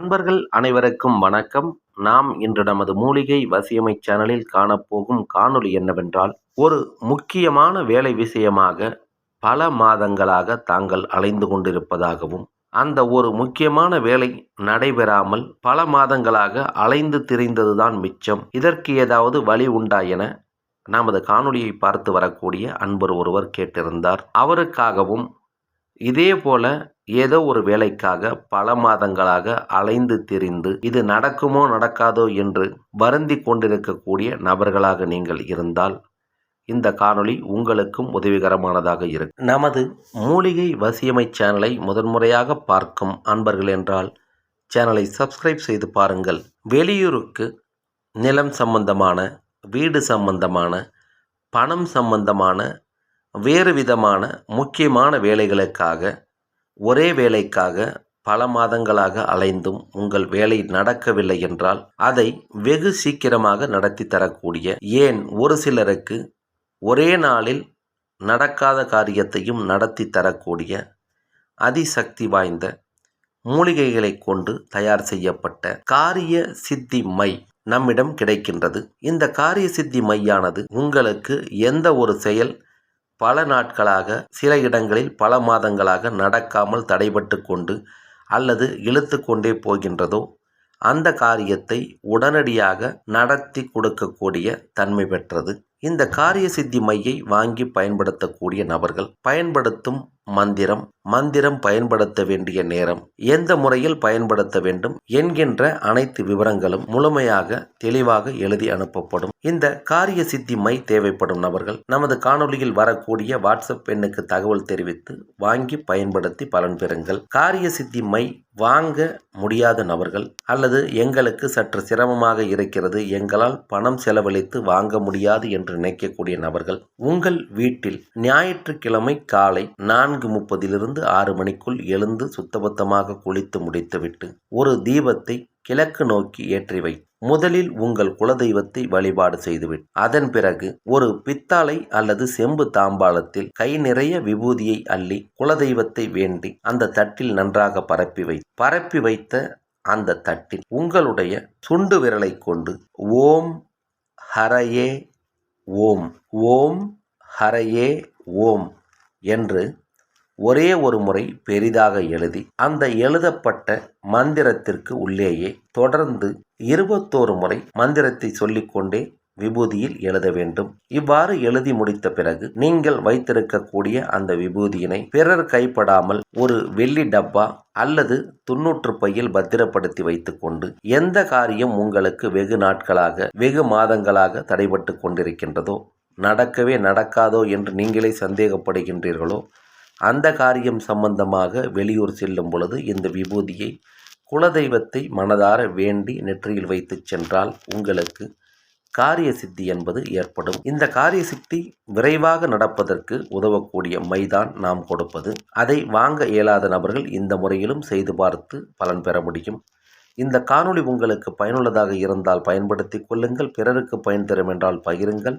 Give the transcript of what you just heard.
நண்பர்கள் அனைவருக்கும் வணக்கம். நாம் இன்று நமது மூலிகை வசியமை சேனலில் காணப்போகும் காணொளி என்னவென்றால் ஒரு முக்கியமான வேலை விஷயமாக பல மாதங்களாக தாங்கள் அலைந்து கொண்டிருப்பதாகவும் அந்த ஒரு முக்கியமான வேலை நடைபெறாமல் பல மாதங்களாக அலைந்து திரிந்ததுதான் மிச்சம். இதற்கு ஏதாவது வழி உண்டா என நமது காணொளியை பார்த்து வரக்கூடிய அன்பர் ஒருவர் கேட்டிருந்தார். அவருக்காகவும் இதே போல ஏதோ ஒரு வேலைக்காக பல மாதங்களாக அலைந்து திரிந்து இது நடக்குமோ நடக்காதோ என்று வருந்தி கொண்டிருக்கக்கூடிய நபர்களாக நீங்கள் இருந்தால் இந்த காணொளி உங்களுக்கும் உதவிகரமானதாக இருக்கும். நமது மூலிகை வசியமை சேனலை முதன்முறையாக பார்க்கும் அன்பர்கள் என்றால் சேனலை சப்ஸ்கிரைப் செய்து பாருங்கள். வெளியூருக்கு நிலம் சம்பந்தமான வீடு சம்பந்தமான பணம் சம்பந்தமான வேறு விதமான முக்கியமான வேலைகளுக்காக ஒரே வேலைக்காக பல மாதங்களாக அலைந்தும் உங்கள் வேலை நடக்கவில்லை என்றால் அதை வெகு சீக்கிரமாக நடத்தி தரக்கூடிய ஏன் ஒரு சிலருக்கு ஒரே நாளில் நடக்காத காரியத்தையும் நடத்தி தரக்கூடிய அதிசக்தி வாய்ந்த மூலிகைகளை கொண்டு தயார் செய்யப்பட்ட காரிய சித்தி மை நம்மிடம் கிடைக்கின்றது. இந்த காரிய சித்தி மையானது உங்களுக்கு எந்த ஒரு செயல் பல நாட்களாக சில இடங்களில் பல மாதங்களாக நடக்காமல் தடைபட்டு கொண்டு அல்லது இழுத்து கொண்டே போகின்றதோ அந்த காரியத்தை உடனடியாக நடத்தி கொடுக்கக்கூடிய தன்மை பெற்றது. இந்த காரிய சித்தி மையை வாங்கி பயன்படுத்தக்கூடிய நபர்கள் பயன்படுத்தும் மந்திரம். மந்திரம் பயன்படுத்த வேண்டிய நேரம். எந்த முறையில் பயன்படுத்த வேண்டும் என்கின்ற அனைத்து விவரங்களும் முழுமையாக தெளிவாக எழுதி அனுப்பப்படும். இந்த காரிய சித்தி மை தேவைப்படும் நபர்கள் நமது காணொலியில் வரக்கூடிய வாட்ஸ்அப் எண்ணுக்கு தகவல் தெரிவித்து வாங்கி பயன்படுத்தி பலன் பெறுங்கள். காரிய சித்தி மை வாங்க முடியாத நபர்கள் அல்லது எங்களுக்கு சற்று சிரமமாக இருக்கிறது எங்களால் பணம் செலவழித்து வாங்க முடியாது என்று நினைக்கக்கூடிய நபர்கள் உங்கள் வீட்டில் ஞாயிற்றுக்கிழமை காலை நான்கு முப்பதிலிருந்து ஆறு மணிக்குள் எழுந்து சுத்தபத்தமாக குளித்து முடித்துவிட்டு ஒரு தீபத்தை கிழக்கு நோக்கி ஏற்றி வை. முதலில் உங்கள் குலதெய்வத்தை வழிபாடு செய்துவிட்டு அதன் பிறகு ஒரு பித்தாளை அல்லது செம்பு தாம்பாளத்தில் கை நிறைய விபூதியை அள்ளி குலதெய்வத்தை வேண்டி அந்த தட்டில் நன்றாக பரப்பி வை. பரப்பி வைத்த அந்த தட்டில் உங்களுடைய சுண்டு விரலை கொண்டு ஓம் ஹரையே ஓம் ஓம் ஹரையே ஓம் என்று ஒரே ஒரு முறை பெரிதாக எழுதி அந்த எழுதப்பட்ட மந்திரத்திற்கு உள்ளேயே தொடர்ந்து இருபத்தோரு முறை மந்திரத்தை சொல்லிக்கொண்டே விபூதியில் எழுத வேண்டும். இவ்வாறு எழுதி முடித்த பிறகு நீங்கள் வைத்திருக்கக்கூடிய அந்த விபூதியினை பிறர் கைப்படாமல் ஒரு வெள்ளி டப்பா அல்லது துன்னூற்று பையில் பத்திரப்படுத்தி வைத்துக்கொண்டு எந்த காரியம் உங்களுக்கு வெகு நாட்களாக வெகு மாதங்களாக தடைபட்டு கொண்டிருக்கின்றதோ நடக்கவே நடக்காதோ என்று நீங்களே சந்தேகப்படுகின்றீர்களோ அந்த காரியம் சம்பந்தமாக வெளியூர் செல்லும் பொழுது இந்த விபூதியை குலதெய்வத்தை மனதார வேண்டி நெற்றியில் வைத்து சென்றால் உங்களுக்கு காரிய சித்தி என்பது ஏற்படும். இந்த காரிய சித்தி விரைவாக நடப்பதற்கு உதவக்கூடிய மைதான் நாம் கொடுப்பது. அதை வாங்க இயலாத நபர்கள் இந்த முறையிலும் செய்து பார்த்து பலன் பெற முடியும். இந்த காணொளி உங்களுக்கு பயனுள்ளதாக இருந்தால் பயன்படுத்தி கொள்ளுங்கள். பிறருக்கு பயன் தரும் என்றால் பகிருங்கள்.